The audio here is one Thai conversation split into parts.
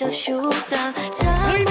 เธอช่างเจ้าชู้จังเธอ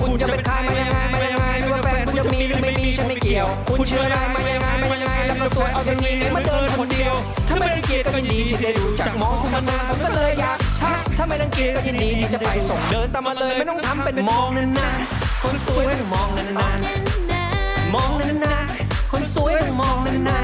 คุณจะเป็นใครมายังไงมายังไงไม่ว่าแฟนคุณจะมีหรือไม่มีฉันไม่เกี่ยว คุณเชื่ออะไรมายังไงมายังไงแล้วก็สวยเอาอย่างนี้ไมาเดินคนเดียว ถ้าไม่รังเกียจก็ยินดีที่ได้รู้จักมองคุณมานานผมก็เลยอยากทักถ้าไม่รังเกียจก็ยินดีที่จะไปส่งเดินตามมาเลยไม่ต้องทำเป็นมองนานๆคนสวยต้องมองนานๆมองนานๆคนสวยต้องมองนานๆ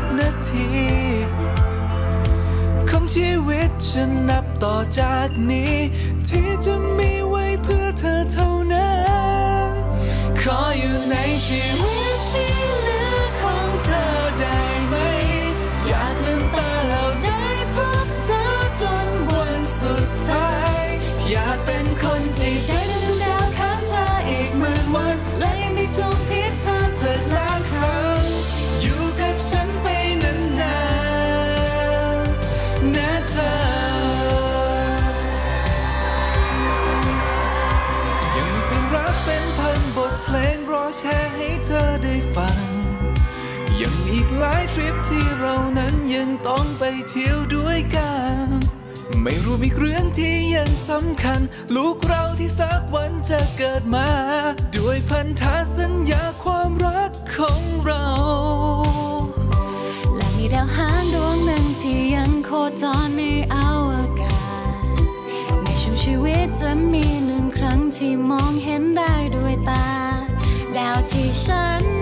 บนาที ของชีวิตฉันนับต่อจากนี้ ที่จะมีไว้เพื่อเธอเท่านั้น ขออยู่ในชีวิต เรานั้นยังต้องไปเที่ยวด้วยกัน ไม่รู้มีเรื่องที่ยังสำคัญ ลูกเราที่สักวันจะเกิดมา ด้วยพันธสัญญาความรักของเรา และมีดาวหางดวงหนึ่งที่ยังโคจรในอวกาศ ในช่วงชีวิตจะมีหนึ่งครั้งที่มองเห็นได้ด้วยตา ดาวที่ฉัน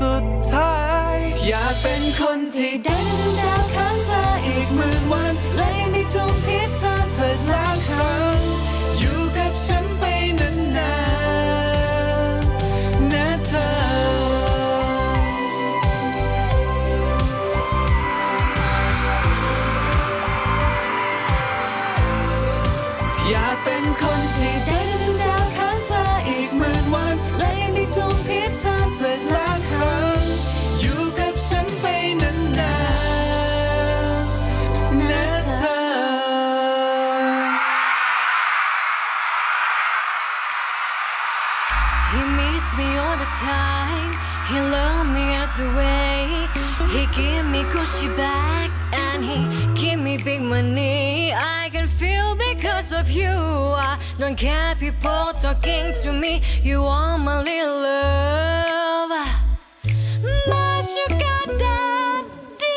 สุดท้าย อยากเป็นคนที่ได้ดูดาวข้างเธออีกหมื่นวัน me cushy back and he give me big money. I can feel because of you. I don't care people talking to me. You are my little love. My sugar daddy.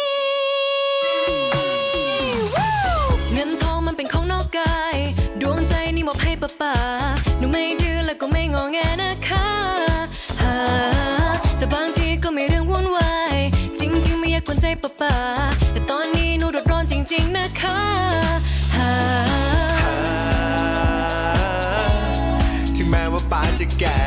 เงินทองมันเป็นของนอกกาย ดวงใจนี่มอบให้ป้าป่า ป้าจะแก่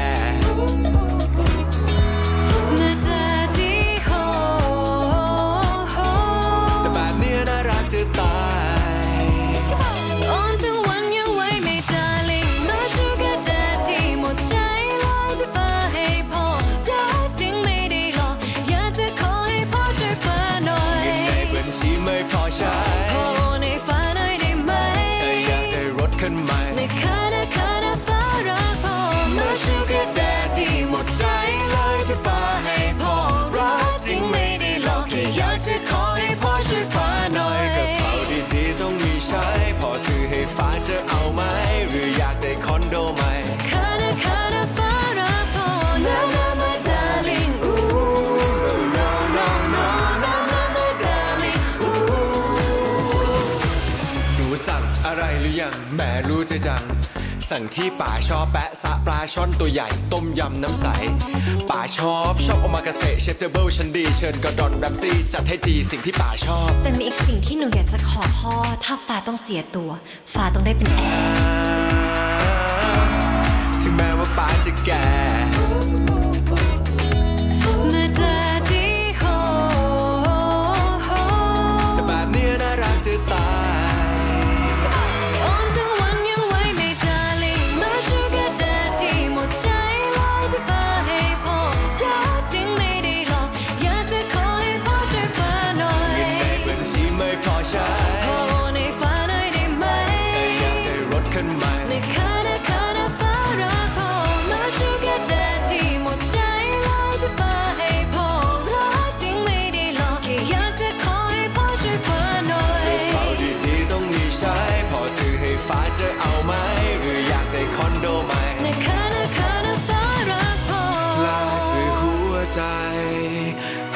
แหม่รู้จะจัง สั่งที่ป่าชอบแปะซะปลาช่อนตัวใหญ่ ต้มยำน้ำใส ป่าชอบชอบโอมากาเสะเชฟเทเบิลชันดีเชิญกระดอนแรมซี่จัดให้ทีสิ่งที่ป่าชอบ แต่มีอีกสิ่งที่หนูอยากจะขอพ่อ ถ้าฟ้าต้องเสียตัว ฟ้าต้องได้เป็นแอร์ถึงแม้ว่าป่าจะแก่ ฟ้าจะเอาไหมหรืออยากได้คอนโดใหม่ในคานาคานาฟ้ารักพอลากด้วยหัวใจ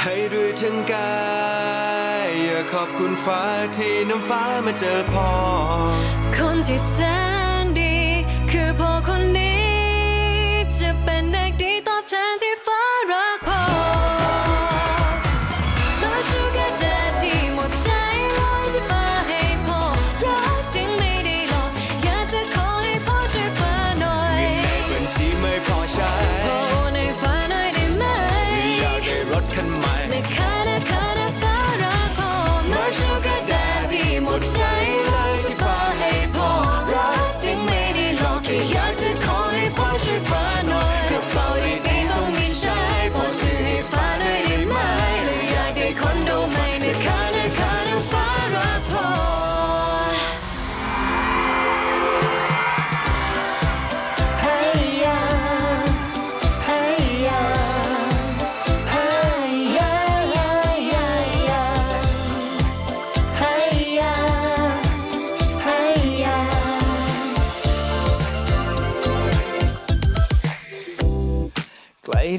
ให้ด้วยทั้งกายอยาขอบคุณฟ้าที่น้ำฟ้ามาเจอพอคนที่แสน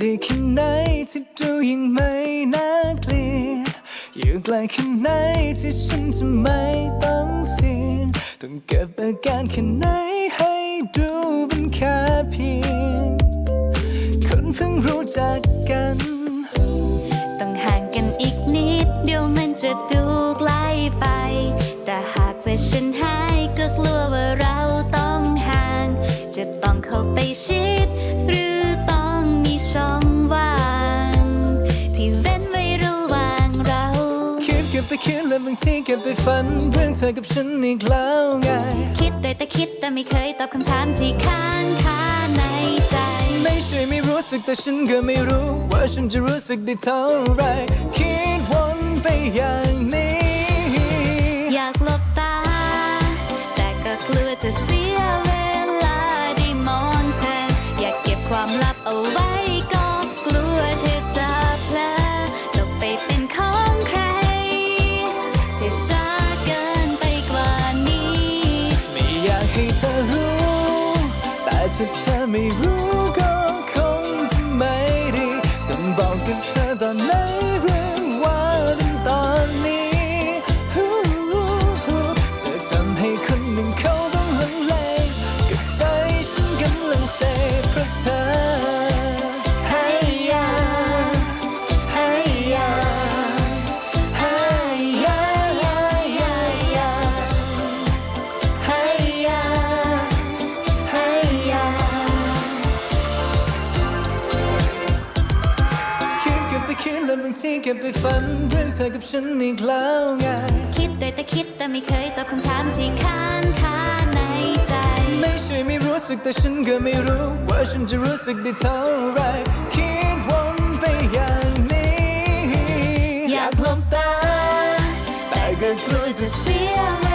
ได้แค่ไหนที่ดูยังไม่น่าเกลียดอยู่ไกลแค่ไหนที่ฉันจะไม่ต้องเสียงต้องเก็บอาการแค่ไหนให้ดูเป็นแค่เพียง คนเพิ่งรู้จักกัน ต้องห่างกันอีกนิด เดี๋ยวมันจะดูใกลไป แต่หากว่าฉันหายก็กลัวว่าเราต้องห่าง จะต้องเข้าไปชิดหรือ คิดเก็บไปคิดและบางทีเก็บไปฝัน เรื่องเธอกับฉันอีกแล้วไง คิดได้แต่คิดแต่ไม่เคยตอบคำถามที่ค้างคาในใจ ไม่ใช่ไม่รู้สึกแต่ฉันก็ไม่รู้ ว่าฉันจะรู้สึกได้เท่าไร คิดวนไปอย่างนี้ อยากหลบตา แต่ก็กลัวจะเสีย ให้เธอรู้ แต่ถ้าเธอไม่รู้ก็คงจะไม่ดีต้องบอกกับเธอตอน คิดกันไปคิดแล้วบางทีเก็บไปฝันเรื่องเธอกับฉันอีกแล้วไง คิดได้แต่คิดแต่ไม่เคยตอบคำถามที่ค้างคาในใจ ไม่ใช่ไม่รู้สึกแต่ฉันก็ไม่รู้ ว่าฉันจะรู้สึกได้เท่าไรคิดวนไปอย่างนี้ อยากหลบตา แต่ก็กลัวจะเสียเว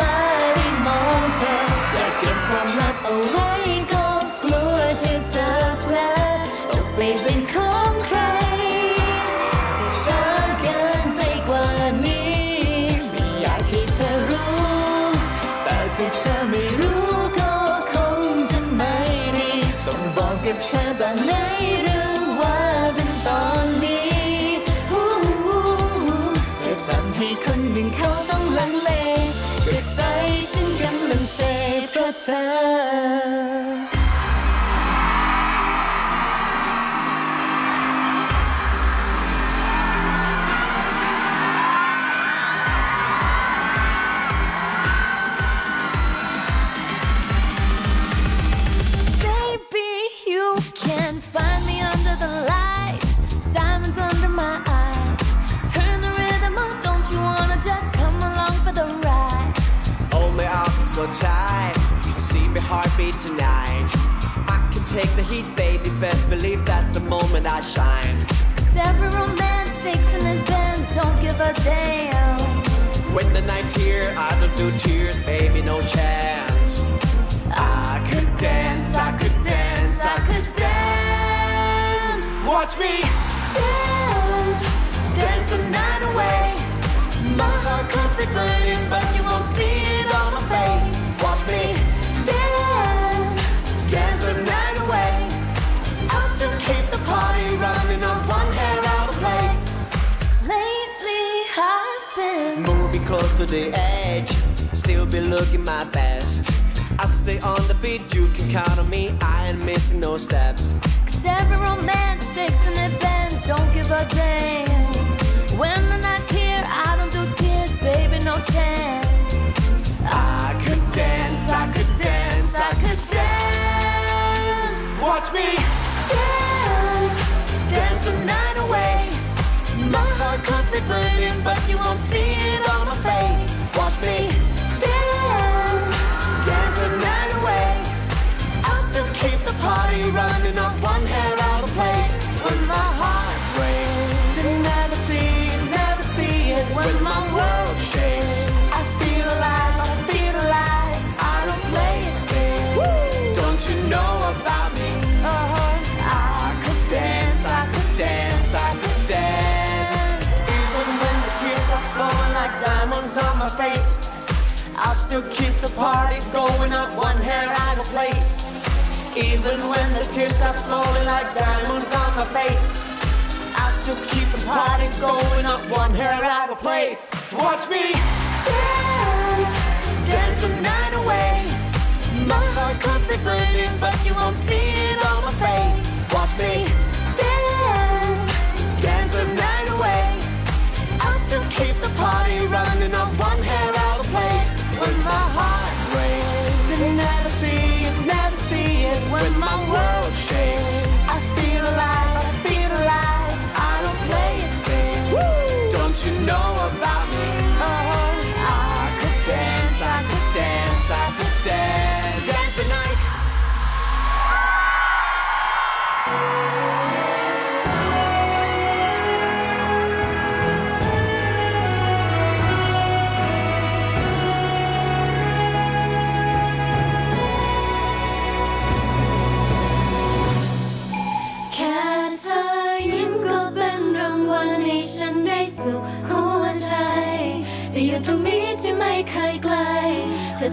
ลาได้มองเธออยากเก็บความลับเอาไว้ ไม่รู้ก็คงจะไม่ดีต้องบอกกับเธอตอนไหนหรือว่าเป็นตอนนี้เธอทำให้คนหนึ่งเขาต้องลังเลกับใจฉันกำลังเซเพราะเธอ heartbeat tonight. I can take the heat, baby. Best believe that's the moment I shine. Every romance shakes and bends, don't give a damn. When the night's here, I don't do tears, baby, no chance. I could dance, I could dance, I could dance. Watch me Dance, dance the night away. My heart could be burning, but you won't see it on my face. The edge. Still be looking my best. I stay on the beat, you can count on me. I ain't missing no steps. Cause every romance shakes and it bends, don't give a damn. When the night's here, I don't do tears, baby, no chance. I could dance, I could dance, I could dance. Watch me Dance, dance the night away. My heart could be burning, but you won't see it on my face. Watch me my face, I'll still keep the party going up one hair out of place. Even when the tears are flowing like diamonds on my face, I'll still keep the party going up one hair out of place. Watch me Dance, dance the night away. My heart could be burning, but you won't see it on my face. Watch me dance, dance the night away. I'll still keep the party Don't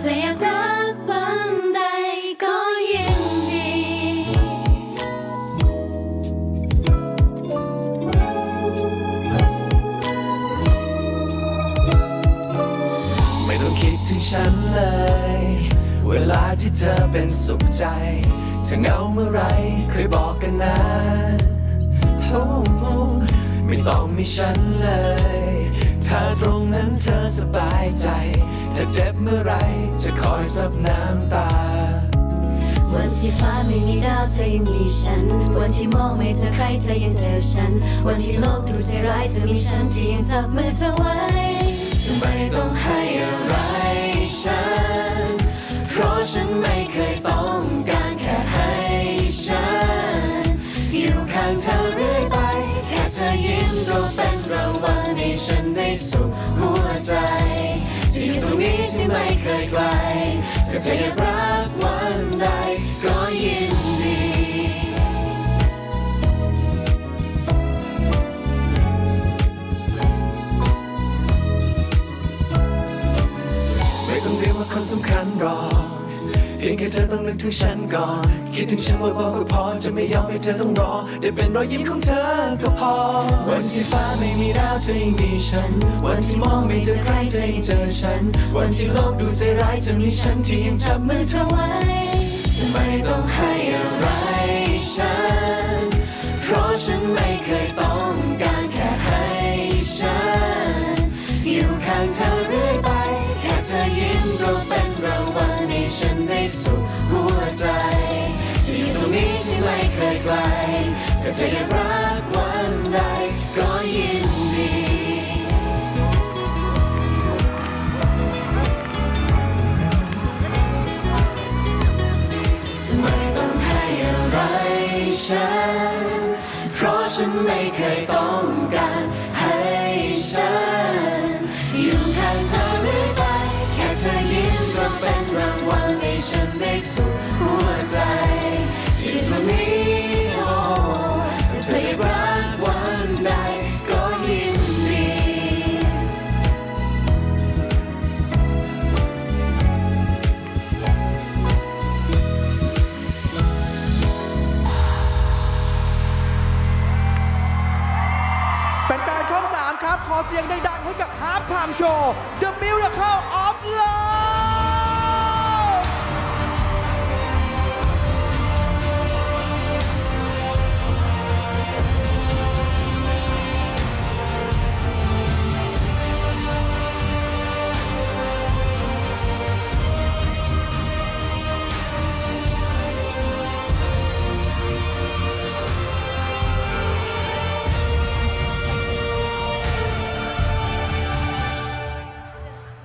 จะอยากรักวันใดก็ยังดี ไม่ต้องคิดถึงฉันเลย เวลาที่เธอเป็นสุขใจเธอเหงาเมื่อไรเคยบอกกันนะ ไม่ต้องมีฉันเลย ถ้าตรงนั้นเธอสบายใจ ถ้าเจ็บเมื่อไรจะคอยซับน้ำตา วันที่ฟ้าไม่มีดาวเธอยังมีฉัน วันที่มองไม่เจอใครเธอยังเจอฉัน วันที่โลกดูใจร้ายจะมีฉันที่ยังจับมือเธอไว้ ใจะอยู่ตรงนี้ที่ไม่เคยไกลถ้าเธออยากรักวันใดก็ยินดีไม่ต้องเรียกว่าคนสำคัญหรอก พียงแค่เธอต้องนึกถึงฉันก่อน คิดถึงฉันบ่อยๆก็พอ จะไม่ยอมให้เธอต้องรอ ได้เป็นรอยยิ้มของเธอก็พอ วันที่ฟ้าไม่มีดาวเธอยังมีฉัน วันที่มองไม่เจอใครเธอยังเจอฉัน วันที่โลกดูใจร้ายจะมีฉันที่ยังจับมือเธอไว้ ไม่ต้องให้อะไรฉัน เพราะฉันไม่เคยต้องการแค่ให้ฉัน อยู่ข้างเธอเรื่อย สุขหัวใจ ที่อยู่ตรงนี้ที่ไม่เคยไกลถ้าเธออยากรักวันใดก็ยินดีจะไม่ต้องให้อะไรฉัน เพราะฉันไม่เคยต้ ใจที่ตรงนี้โอ้ถ้าเธออยากรักวันใดก็ยินดี แฟนๆช่อง3ครับ ขอเสียงดังๆให้กับฮาร์ t ไทม์โชว์